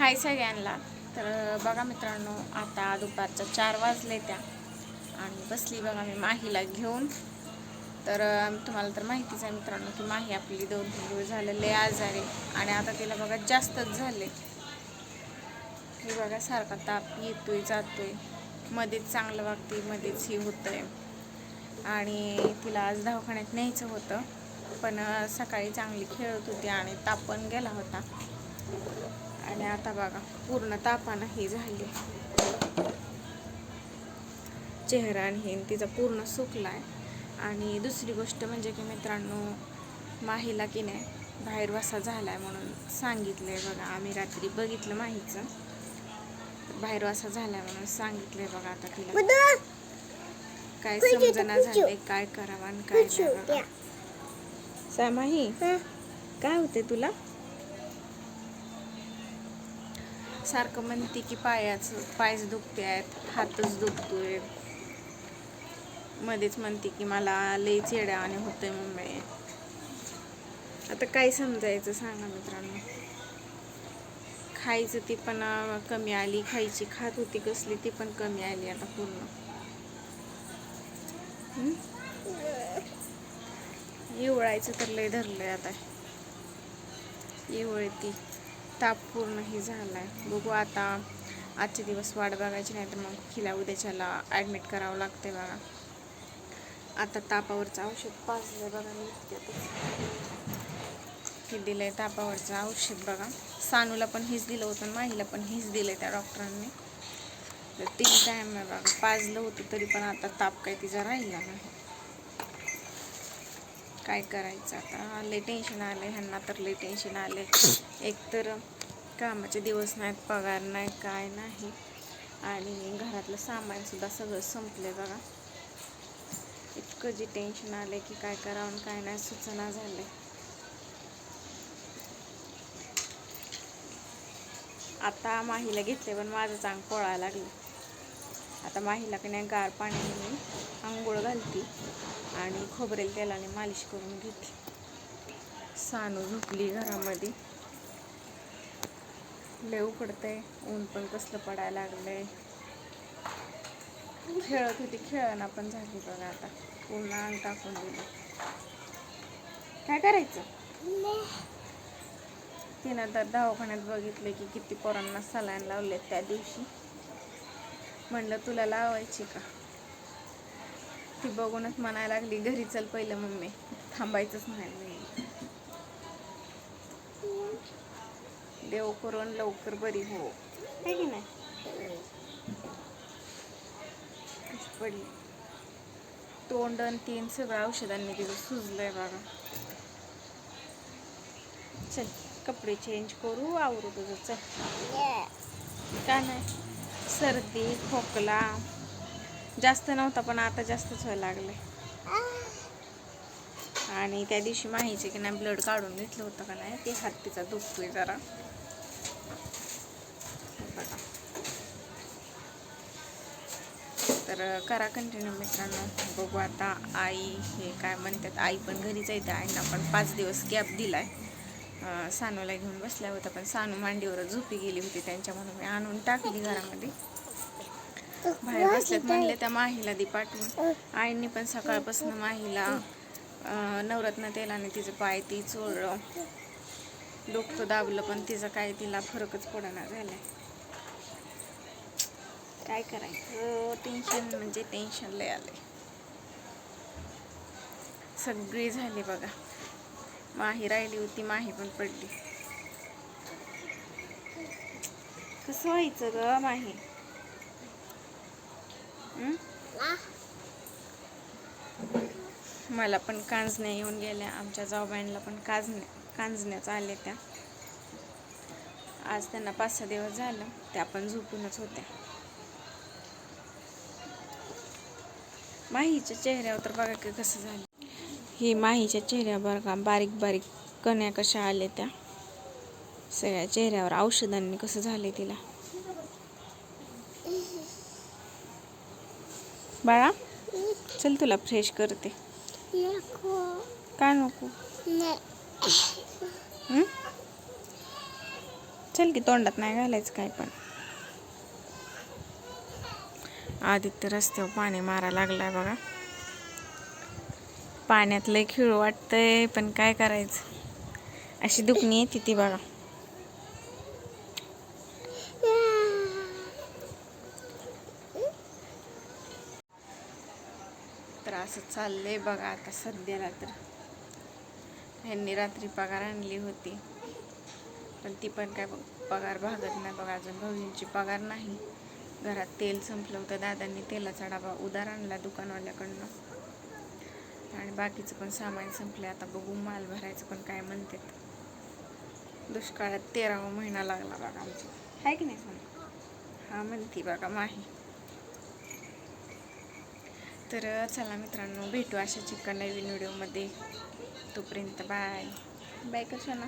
हाय सगळ्यांना. तर बघा मित्रांनो आता दुपारच्या चार वाजले त्या. आणि बसली बघा मी माहीला घेऊन. तर तुम्हाला तर माहितीच आहे मित्रांनो की माही आपली दोन तीन दिवस झालेले आजारी आणि आता तिला बघा जास्तच झाले. हे बघा सारखा ताप येतोय जातोय. मध्येच चांगलं वागते मध्येच हे होतंय. आणि तिला आज दवाखान्यात न्यायचं होतं. पण सकाळी चांगली खेळत होती आणि ताप पण गेला होता. आणि आता बघा पूर्ण तापानं हे झाले. चेहरा आणि हे तिचा पूर्ण सुकलाय. आणि दुसरी गोष्ट म्हणजे की मित्रांनो माहीला की नाही बाहेर वसा झालाय म्हणून सांगितलंय बघा. आम्ही रात्री बघितलं माहीचं. बाहेर वसा झालाय म्हणून सांगितलंय बघा आता तिला. काय समजना झालंय काय करावं आणि काय नाही बघा. सामाही काय होते तुला? सारखं म्हणते की पायाचं पायच दुखते आहेत हातच दुखतोय. मध्येच म्हणते की मला लई चेड्यावाने होतंय मुंबई. आता काय समजायचं सांगा मित्रांनो. खायचं ती पण कमी आली. खायची खात होती कसली ती पण कमी आली आता पूर्ण. हम्म? इवळायचं तर लय धरलंय आता. इवळती ताप पूर्ण हे आहे बघू आता आजचे दिवस वाट बघायची नाही तर मग हिला उद्याच्याला ॲडमिट करावं लागते बघा. आता तापावरचं औषध पाजलं बघा नुकत्यातच हे आहे तापावरचं औषध बघा. सानूला पण हेच दिलं होतं माहीला पण हेच दिलंय त्या डॉक्टरांनी. तर तीन टाईम आहे बघा. पाजलं होतं तरी पण आता ताप काही तिचा राहिला नाही. काय करायचं आता? लय टेन्शन आलं ह्यांना तर लय टेन्शन आले एकतर कामाचे दिवस नाहीत पगार नाही काय नाही. आणि घरातलं सामानसुद्धा सगळं सगळं संपले बघा. इतकं जे टेन्शन आले की काय करावं काय नाही सुचना झाले आता माहीला घेतले पण माझं चांग पोळायला लागलं. आता माहीला की नाही गार पाण्याने मी आंघोळ घालती आणि खोबरेल तेलाने मालिश करून घेतली. सानू झोपली घरामध्ये. लय उकडतंय ऊन पण कसलं पडायला लागलंय. खेळत होती खेळणं पण झाली बघा आता. पूर्ण अंग टाकून दिलं. काय करायचं? तिनं तर दवाखान्यात बघितलं की किती पोरांना सलाईन लावले त्या दिवशी. म्हणलं तुला लावायची का? ती बघूनच म्हणायला लागली घरी चल पहिलं मम्मी थांबायचंच नाही. मी देव करून लवकर बरी हो. है की नाही? पडली? तोंड आणि तीन सगळं औषधांनी तिचं सुजलंय बघा चल कपडे चेंज करू आवरू तुझं. चल. का नाही? सर्दी खोकला. जास्त नव्हता पण आता जास्तच व्हायला लागले आणि त्या दिवशी माहीचे की नाही ब्लड काढून घेतलं होतं का नाही ते हात तिचा दुखतोय जरा. बघा. तर करा कंटिन्यू मित्रांनो. बघू आता आई हे काय म्हणतात आई पण घरीच येते आईना पण पाच दिवस गॅप दिलाय. सानूला घेऊन बसल्या होत्या पण सानू मांडीवर झोपी गेली होती. त्यांच्या म्हणून मी आणून टाकली घरामध्ये. बाहेर बसल्यात म्हणले त्या माहीला दी पाठवून. आईंनी पण सकाळपासून माहीला नवरत्न तेलाने तिचं पाय ती चोळलं. डोकं दाबलं पण तिचं काय तिला फरकच पडना झालाय. काय करायचं? हो, टेन्शन म्हणजे टेन्शन लय आलंय. सगळी झाली बघा. माही राहिली होती माही पण पडली. कसं व्हायचं ग माही? मला पण कांजण्या येऊन गेल्या आमच्या जाऊबाईंना पण कांजण्या कांजण्याच आल्या त्या. आज त्यांना पाच सहा दिवस झालं त्या पण झोपूनच होत्या. माहीच्या चेहऱ्यावर तर बघा की कसं झालं. ही माहीच्या चेहऱ्यावर का बारीक बारीक कण्या कशा आल्या त्या? सगळ्या चेहऱ्यावर औषधांनी कसं झाले तिला? बाळा चल तुला फ्रेश करते. काय नको? चल की तोंडात नाही घालायचं काय पण. आदित्य रस्त्यावर पाणी मारा लागलाय बघा. पाण्यातलं खिळू खिळ वाटतंय पण काय करायचं? अशी दुखणी येते ती बघा. तर असं चाललंय बघा आता सध्याला तर ह्यांनी रात्री पगार आणली होती. पण ती पण काय पगार भागत नाही बघा. अजून भाऊजींची पगार नाही. घरात तेल संपलं होतं. दादांनी तेलाचा डबा उधार आणला दुकानवाल्याकडनं. आणि बाकीचं पण सामान संपलं आता बघू माल भरायचं पण काय म्हणतात. दुष्काळात तेरावा महिना लागला बघा आमची आहे की नाही सांग हा म्हणती बघा माही. तर चला मित्रांनो भेटू अशा चिकन नवीन व्हिडिओमध्ये. तोपर्यंत बाय. बाय कशा ना